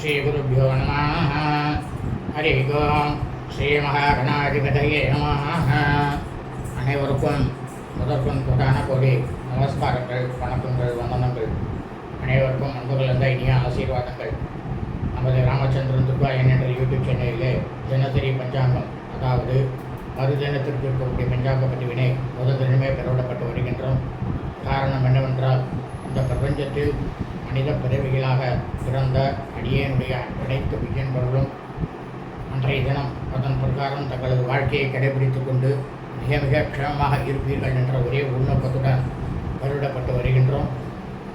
ஸ்ரீகுருப்போ நம ஹரி ஓம் ஸ்ரீ மகாகணாதிபதியே நம அனைவருக்கும் முதற்கும் கொடான கோடி நமஸ்காரங்கள் வணக்கங்கள் வந்தனங்கள். அனைவருக்கும் அன்புகளந்த இனிய ஆசீர்வாதங்கள். நமது ராமச்சந்திரன் துர்பாயன் என்ற யூடியூப் சேனலிலே தினசரி பஞ்சாங்கம் அதாவது மறுதினத்திற்கு இருக்கக்கூடிய பஞ்சாங்க பதிவினை முதல் தினமே பெறவிடப்பட்டு வருகின்றோம். காரணம் என்னவென்றால் இந்த பிரபஞ்சத்தில் மனித பிறவிகளாக பிறந்த அடியேனுடைய அனைத்து விஜயன்பர்களும் அன்றைய தினம் அதன் பிரகாரம் தங்களது வாழ்க்கையை கடைபிடித்துக் கொண்டு மிக மிக க்ஷமமாக இருப்பீர்கள் என்ற ஒரே உள்நோக்கத்துடன் வருடப்பட்டு வருகின்றோம்.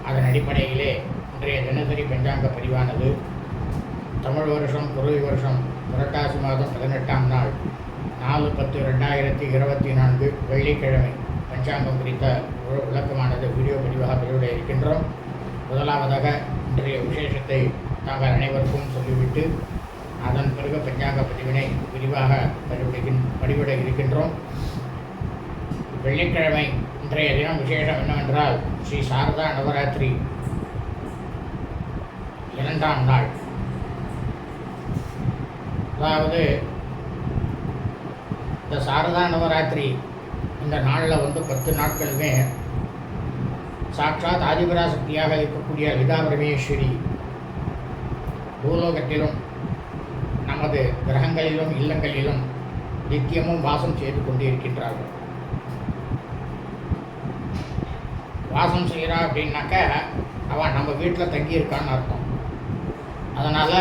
அதன் அடிப்படையிலே இன்றைய தினசரி பஞ்சாங்க பதிவானது. தமிழ் வருஷம் குருவி வருஷம் புரட்டாசி மாதம் பதினெட்டாம் நாள் நாலு பத்து ரெண்டாயிரத்தி இருபத்தி நான்கு வெள்ளிக்கிழமை. பஞ்சாங்கம் குறித்த ஒரு விளக்கமானது வீடியோ பதிவாக வெளியிட இருக்கின்றோம். முதலாவதாக இன்றைய விசேஷத்தை நாங்கள் அனைவருக்கும் சொல்லிவிட்டு அதன் பிறகு பஞ்சாங்க பதிவினை விரிவாக பதிவிடுகின் பதிவிட இருக்கின்றோம். வெள்ளிக்கிழமை இன்றைய தினம் விசேஷம் என்னவென்றால் ஸ்ரீ சாரதா நவராத்திரி இரண்டாம் நாள். அதாவது இந்த சாரதா நவராத்திரி இந்த நாளில் வந்து பத்து நாட்களுமே சாட்சாத் ஆதிபராசக்தியாக இருக்கக்கூடிய லலிதா பரமேஸ்வரி பூலோகத்திலும் நமது கிரகங்களிலும் இல்லங்களிலும் நித்தியமும் வாசம் செய்து கொண்டிருக்கின்றார்கள். வாசம் செய்கிறா அப்படின்னாக்க அவன் நம்ம வீட்டில் தங்கியிருக்கான்னு அர்த்தம். அதனால்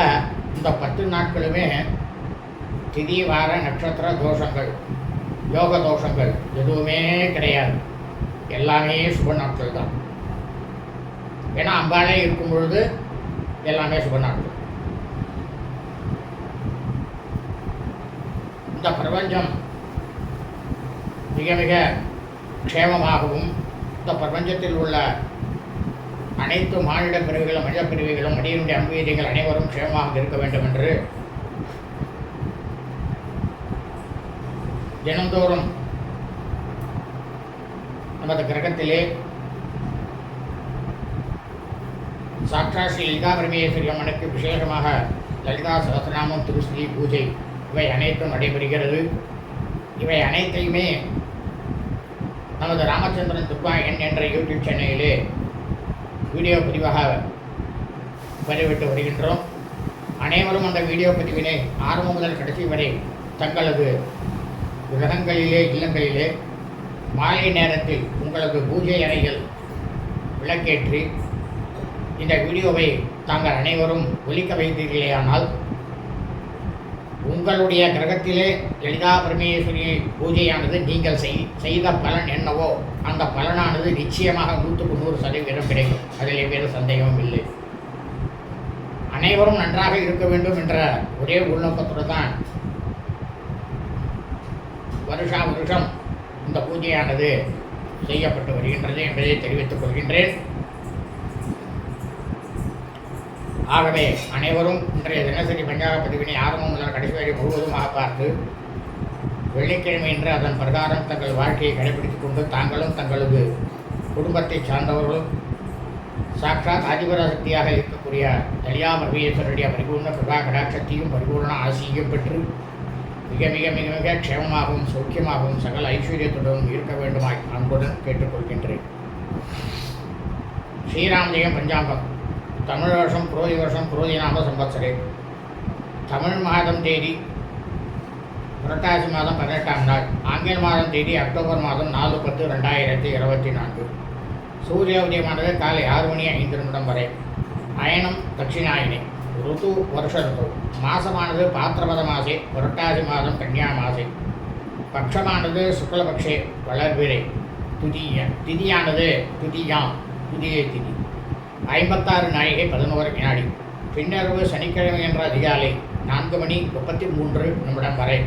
இந்த பத்து நாட்களுமே திதி வார நட்சத்திர தோஷங்கள் யோக தோஷங்கள் எதுவுமே கிடையாது. எல்லாமே சுப நாட்கள் தான் ஏன்னா அம்பானே இருக்கும் பொழுது எல்லாமே சுப இந்த பிரபஞ்சம் மிக மிக க்ஷேமமாகவும் இந்த பிரபஞ்சத்தில் உள்ள அனைத்து மானிட பிரிவுகளும் மனித பிரிவுகளும் மனிதனுடைய அம்பீதிகள் அனைவரும் க்ஷேமமாக இருக்க வேண்டும் என்று தினந்தோறும் நமது கிரகத்திலே சாட்சா ஸ்ரீ லலிதா பரமேஸ்வரி அம்மனுக்கு விசேஷமாக லலிதா சகசநாமம் திருஸ்ரீ பூஜை இவை அனைத்தும் நடைபெறுகிறது. இவை அனைத்தையுமே நமது ராமச்சந்திரன் துப்பாயன் என்ற யூடியூப் சேனலிலே வீடியோ பதிவாக பதிவிட்டு வருகின்றோம். அனைவரும் அந்த வீடியோ பதிவினை ஆரம்பம் முதல் கடைசி வரை தங்களது கிரகங்களிலே இல்லங்களிலே மாலை நேரத்தில் உங்களது பூஜை அறைகள் விளக்கேற்றி இந்த வீடியோவை தாங்கள் அனைவரும் ஒலிக்க வைத்தீர்களேயானால் உங்களுடைய கிரகத்திலே லலிதா பரமேஸ்வரி பூஜையானது நீங்கள் செய் செய்த பலன் என்னவோ அந்த பலனானது நிச்சயமாக நூற்றுக்கு நூறு சதவீதம் கிடைக்கும். அதில் வேறு சந்தேகமும் இல்லை. அனைவரும் நன்றாக இருக்க வேண்டும் என்ற ஒரே உள்நோக்கத்தோடு தான் வருஷா வருஷம் இந்த பூஜையானது செய்யப்பட்டு வருகின்றது என்பதை தெரிவித்துக் கொள்கின்றேன். ஆகவே அனைவரும் இன்றைய தினசரி பஞ்சாக பதிவினை ஆரம்பம் முதல் கடைசி வரை முழுவதுமாக பார்த்து வெள்ளிக்கிழமை என்று அதன் பிரகாரம் தங்கள் வாழ்க்கையை கடைபிடித்துக் கொண்டு தாங்களும் தங்களது குடும்பத்தை சார்ந்தவர்களும் சாட்சாத் ஆதிபராசக்தியாக இருக்கக்கூடிய தலியா பரமேஸ்வரருடைய பரிபூர்ண பிரபா கடாட்சத்தையும் பரிபூர்ண ஆசியும் பெற்று மிக மிக மிக மிக க்ஷேமமாகவும் சௌக்கியமாகவும் சகல ஐஸ்வர்யத்துடன் இருக்க வேண்டுமாய் அன்புடன் கேட்டுக்கொள்கின்றேன். ஸ்ரீராமஜெயம் பஞ்சாங்கம். தமிழ் வருஷம் புரோதி வருஷம் புரோதி நாம சம்பத்சரே தமிழ் மாதம் தேதி புரட்டாசி மாதம் பதினெட்டாம் நாள். ஆங்கில மாதம் தேதி அக்டோபர் மாதம் நாலு பத்து ரெண்டாயிரத்தி இருபத்தி நான்கு. சூரிய உதயமானது காலை ஆறு மணி ஐந்து நிமிடம் வரை. அயனம் தட்சிணாயினி. ருத்து வருஷ ருத்து மாசமானது பாத்திரபத மாசே புரட்டாசி மாதம் கன்னியா மாசே. பட்சமானது சுக்லபக்ஷே வளர்விரை துதிய திதியானது துதியாம் துதியை திதி. ஐம்பத்தாறு நாழிகை பதினோரு வினாடி. பின்னரவு சனிக்கிழமை என்ற அதிகாலை நான்கு மணி முப்பத்தி மூன்று நிமிடம் வரை.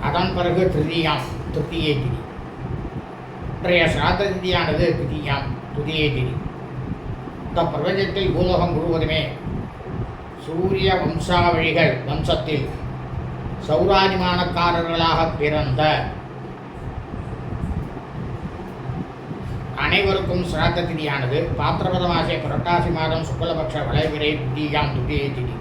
அதன் பிறகு திருதியாம் திருத்தியை திதி. இன்றைய சிராத்த திதியானது திதியாம் துதியை திதி. இந்த பிரபஞ்சத்தில் பூலோகம் முழுவதுமே சூரிய வம்சாவழிகள் வம்சத்தில் சௌராதிமானக்காரர்களாக பிறந்த அனைவருக்கும் சிராத்த திதியானது பாத்திரபத மாசே புரட்டாசி மாதம் சுக்லபக்ஷ வளைவிரை திதியாம் துதியை திதி.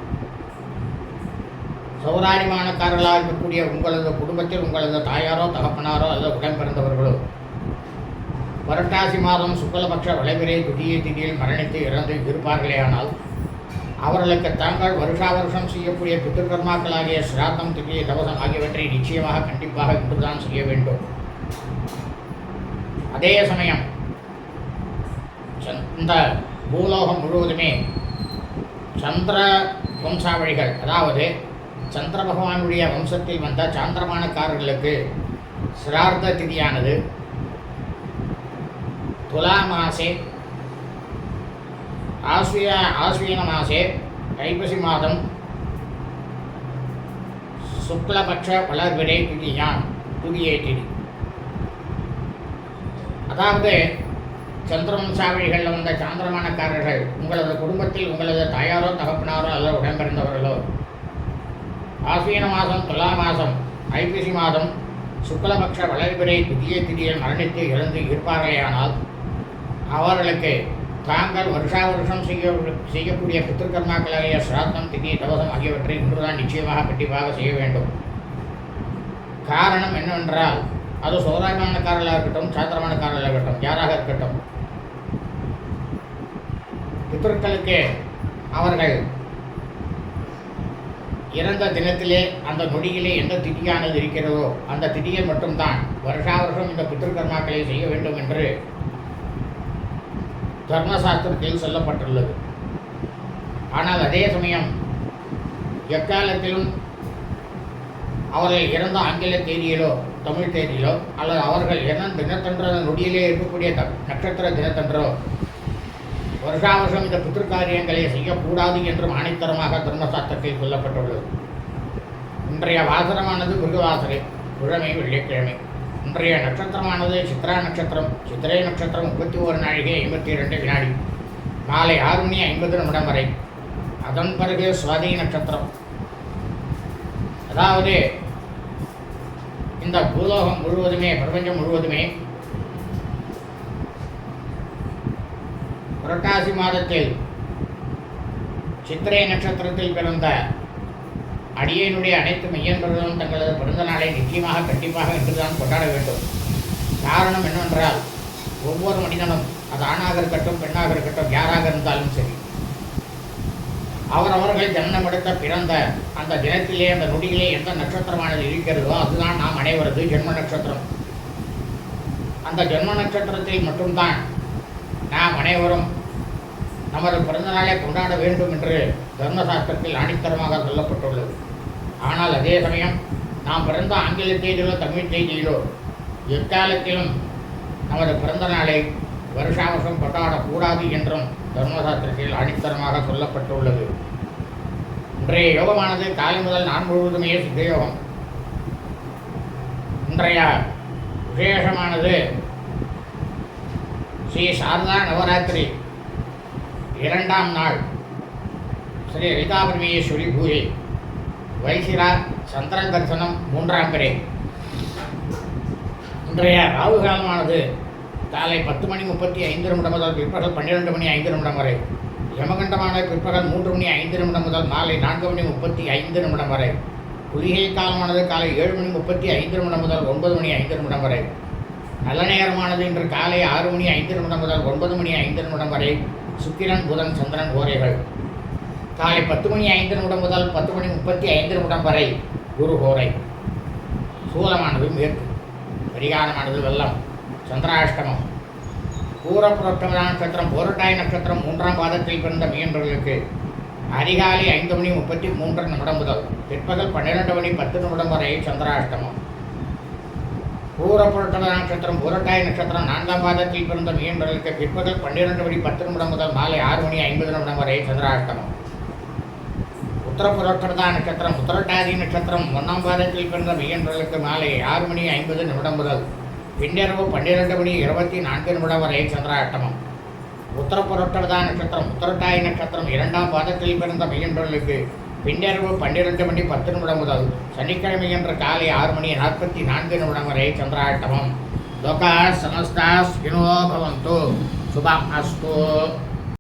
சௌராரிமானக்காரர்களாக இருக்கக்கூடிய உங்களது குடும்பத்தில் உங்களது தாயாரோ தகப்பனாரோ அல்லது உடன் பிறந்தவர்களோ புரட்டாசி மாதம் சுக்லபக்ஷ வளைவிரை துதியை திதியில் மரணித்து இறந்து இருப்பார்களேயானால் அவர்களுக்கு தாங்கள் வருஷா வருஷம் செய்யக்கூடிய பித்திருக்கர்மாக்களாகிய சிராத்தம் திதி தவசம் ஆகியவற்றை நிச்சயமாக கண்டிப்பாக இன்றுதான் செய்ய வேண்டும். அதே சமயம் இந்த பூலோகம் முழுவதுமே சந்திர வம்சாவழிகள் அதாவது சந்திர பகவானுடைய வம்சத்தில் வந்த சாந்திரமானக்காரர்களுக்கு சிரார்த்த திதியானது துலா மாசே ஆஸ்விய ஆஸ்வீன மாசே ஐப்பசி மாதம் சுக்லபக்ஷ வளர்விடை திதியாம் புதிய திதி அதாவது சந்திரவம்சாவளிகளில் வந்த சாந்திரமானக்காரர்கள் உங்களது குடும்பத்தில் உங்களது தாயாரோ தகப்பனாரோ அல்லது உடன்பிறந்தவர்களோ. ஆஸ்வீன மாதம் துலா மாதம் ஐப்பசி மாதம் சுக்லபக்ஷ வளர்பிறை திதிய திதியில் மரணித்து இறந்து இருப்பார்களேயானால் அவர்களுக்கு தாங்கள் வருஷா வருஷம் செய்ய செய்யக்கூடிய பித்திருக்கர்மாக்களாகிய சிராத்தம் திதி தவசம் ஆகியவற்றை இன்றுதான் நிச்சயமாக கண்டிப்பாக செய்ய வேண்டும். காரணம் என்னவென்றால் அது சோராயமானக்காரர்களாக இருக்கட்டும் சாத்திரமானக்காரர்களாக இருக்கட்டும் யாராக இருக்கட்டும் பித்தர்களுக்கு அவர்கள் இறந்த தினத்திலே அந்த நொடியிலே எந்த திதியானது இருக்கிறதோ அந்த திதியில் மட்டும்தான் வருஷா வருஷம் இந்த பித்திருக்கர்மாக்களை செய்ய வேண்டும் என்று தர்மசாஸ்திரத்தில் சொல்லப்பட்டுள்ளது. ஆனால் அதே சமயம் எக்காலத்திலும் அவர்கள் இறந்த ஆங்கில தேதியிலோ தமிழ் தேதியிலோ அல்லது அவர்கள் இறந்த தினத்தன்ற நொடியிலே இருக்கக்கூடிய நட்சத்திர தினத்தன்றோ வருஷாவசம் வருஷம் இந்த பித்திருக்காரியங்களை செய்யக்கூடாது என்றும் ஆணைத்தரமாக தர்மசாஸ்திரத்தில் சொல்லப்பட்டுள்ளது. இன்றைய வாசனமானது மிருகவாசரை குழமை வெள்ளிக்கிழமை. இன்றைய நட்சத்திரமானது சித்ரா நட்சத்திரம் சித்திரை நட்சத்திரம் முப்பத்தி ஒரு நாழிகை ஐம்பத்தி இரண்டு வினாடி. மாலை ஆறு மணி ஐம்பது நிமிடம் வரை. அதன் பிறகு சுவாதி நட்சத்திரம். அதாவது இந்த பூலோகம் முழுவதுமே பிரபஞ்சம் முழுவதுமே புரட்டாசி மாதத்தில் சித்திரை நட்சத்திரத்தில் பிறந்த அடியனுடைய அனைத்து மையன்பர்களும் தங்களது பிறந்த நாளை நிச்சயமாக கண்டிப்பாக இன்றுதான் கொண்டாட வேண்டும். காரணம் என்னவென்றால் ஒவ்வொரு மனிதனும் அது ஆணாக இருக்கட்டும் பெண்ணாக இருக்கட்டும் யாராக இருந்தாலும் சரி அவரவர்கள் ஜனனம் எடுத்த பிறந்த அந்த தினத்திலே அந்த நொடியிலே எந்த நட்சத்திரமானது இருக்கிறதோ அதுதான் நாம் அனைவரது ஜென்ம நட்சத்திரம். அந்த ஜென்ம நட்சத்திரத்தில் மட்டும்தான் நாம் அனைவரும் நமது பிறந்த நாளை கொண்டாட வேண்டும் என்று தர்மசாஸ்திரத்தில் ஆணித்தரமாக சொல்லப்பட்டுள்ளது. ஆனால் அதே சமயம் நாம் பிறந்த ஆங்கில செய்தியிலோ தமிழ் செய்தியிலோ எக்காலத்திலும் நமது பிறந்த நாளை வருஷா வருஷம் கொண்டாடக்கூடாது என்றும் தர்மசாஸ்திரத்தில் ஆணித்தரமாக சொல்லப்பட்டுள்ளது. இன்றைய யோகமானது காலை முதல் நான் முழுவதுமே சித்த யோகம் இன்றைய விசேஷமானது ஸ்ரீ சாரதா நவராத்திரி. இரண்டாம் நாள். ஸ்ரீ ரிதாபரமேஸ்வரி பூஜை. வைசிரா சந்திர தரிசனம் மூன்றாம் பிறை. இன்றைய ராகு காலமானது காலை பத்து மணி முப்பத்தி ஐந்து நிமிடம் முதல் பிற்பகல் பன்னிரெண்டு மணி ஐந்து நிமிடம் வரை. யமகண்டமான பிற்பகல் மூன்று மணி ஐந்து நிமிடம் முதல் மாலை நான்கு மணி முப்பத்தி ஐந்து நிமிடம் வரை. குளிகை காலமானது காலை ஏழு மணி முப்பத்தி ஐந்து நிமிடம் முதல் ஒன்பது மணி ஐந்து நிமிடம் வரை. நல்ல நேரமானது இன்று காலை ஆறு மணி ஐந்து நிமிடம் முதல் ஒன்பது மணி ஐந்து நிமிடம் வரை சுக்கிரன் புதன் சந்திரன் ஓரைகள். காலை பத்து மணி ஐந்து நிமிடம் முதல் பத்து மணி முப்பத்தி ஐந்து நிமிடம் வரை குரு கோரை. சூலமானது மேற்கு. பரிகாரமானது வெள்ளம். சந்திராஷ்டமம். பூரப்புரட்டம நட்சத்திரம் போரட்டாய் நட்சத்திரம் மூன்றாம் பாதத்தில் பிறந்த மீனவர்களுக்கு அதிகாலை ஐந்து மணி முப்பத்தி மூன்று நிமிடம் முதல். பிற்பகல் பன்னிரெண்டு மணி பத்து நிமிடம் வரை சந்திராஷ்டமம். பூரப்புரட்டத நட்சத்திரம் பூரட்டாய் நட்சத்திரம் நான்காம் பாதத்தில் பிறந்த மீன்பர்களுக்கு பிற்பகல் பன்னிரண்டு மணி பத்து நிமிடம் முதல் மாலை ஆறு மணி ஐம்பது நிமிடம் வரை சந்திராஷ்டமம். உத்தரப்புரட்டதா நட்சத்திரம் உத்தரட்டாதி நட்சத்திரம் ஒன்றாம் பாதத்தில் பிறந்த மீன்பர்களுக்கு மாலை ஆறு மணி ஐம்பது நிமிடம் முதல் பின்னிரவு பன்னிரண்டு மணி இருபத்தி நான்கு நிமிடம் வரை சந்திராஷ்டமம். உத்தரப்புரட்டதா நட்சத்திரம் உத்தரட்டாய் நட்சத்திரம் இரண்டாம் பாதத்தில் பிறந்த மீன்பர்களுக்கு பின்னிரவு பன்னிரண்டு மணி பத்து நிமிடம் முதல் சனிக்கிழமை என்ற காலை ஆறு மணி நாற்பத்தி நான்கு நிமிடம் வரை சந்திராட்டமம் லோகா சமஸ்தா ஸ்கினோ பவந்து சுபம் அஸ்து